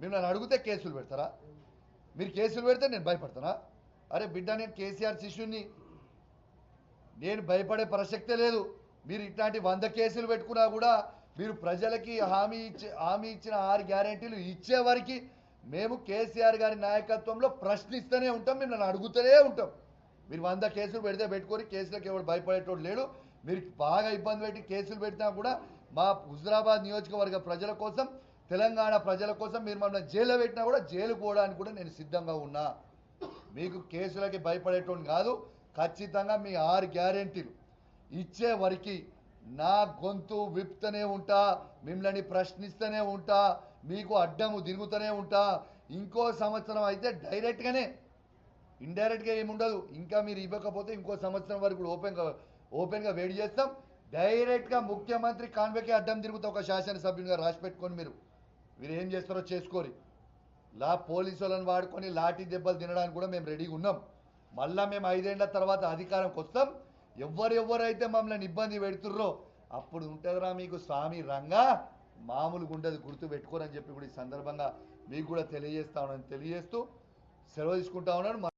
మిమ్మల్ని అడిగితే కేసులు పెడతారా? మీరు కేసులు పెడితే నేను భయపడతానా? అరే బిడ్డ నేను కేసీఆర్ శిష్యుని నేను భయపడే ప్రసక్తే లేదు. మీరు ఇట్లాంటి వంద కేసులు పెట్టుకున్నా కూడా మీరు ప్రజలకి హామీ ఇచ్చే హామీ ఇచ్చిన ఆరు గ్యారెంటీలు ఇచ్చే మేము కేసీఆర్ గారి నాయకత్వంలో ప్రశ్నిస్తూనే ఉంటాం మేము నన్ను అడుగుతూనే ఉంటాం. మీరు వంద కేసులు పెడితే పెట్టుకొని కేసులకు ఎవడు భయపడేటోడు లేడు. మీరు బాగా ఇబ్బంది పెట్టి కేసులు పెట్టినా కూడా మా హుజరాబాద్ నియోజకవర్గ ప్రజల కోసం తెలంగాణ ప్రజల కోసం మీరు మమ్మల్ని జైల్లో పెట్టినా కూడా జైలు పోవడానికి కూడా నేను సిద్ధంగా ఉన్నా. మీకు కేసులకి భయపడేటోని కాదు ఖచ్చితంగా మీ ఆరు గ్యారెంటీలు ఇచ్చే వరకు నా గొంతు విప్తూనే ఉంటా మిమ్మల్ని ప్రశ్నిస్తూనే ఉంటా మీకు అడ్డము తిరుగుతూనే ఉంటా. ఇంకో సంవత్సరం అయితే డైరెక్ట్గానే ఇండైరెక్ట్గా ఏముండదు. ఇంకా మీరు ఇవ్వకపోతే ఇంకో సంవత్సరం వరకు కూడా ఓపెన్గా ఓపెన్గా వెయిట్ చేస్తాం. డైరెక్ట్గా ముఖ్యమంత్రి కాన్వేకే అడ్డం తిరుగుతా ఒక శాసనసభ్యునిగా రాసి పెట్టుకొని మీరు. వీరు ఏం చేస్తారో చేసుకోరి. లా పోలీసు వాళ్ళని వాడుకొని లాఠీ దెబ్బలు తినడానికి కూడా మేము రెడీగా ఉన్నాం. మళ్ళా మేము ఐదేళ్ళ తర్వాత అధికారంకి వస్తాం. ఎవరెవరైతే మమ్మల్ని ఇబ్బంది పెడుతుర్రో అప్పుడు ఉంటుందిరా మీకు స్వామి రంగా. మామూలుగా ఉండదు గుర్తు పెట్టుకోరని చెప్పి కూడా ఈ సందర్భంగా మీకు కూడా తెలియజేస్తా ఉన్నాను తెలియజేస్తూ సెలవు తీసుకుంటా ఉన్నాను.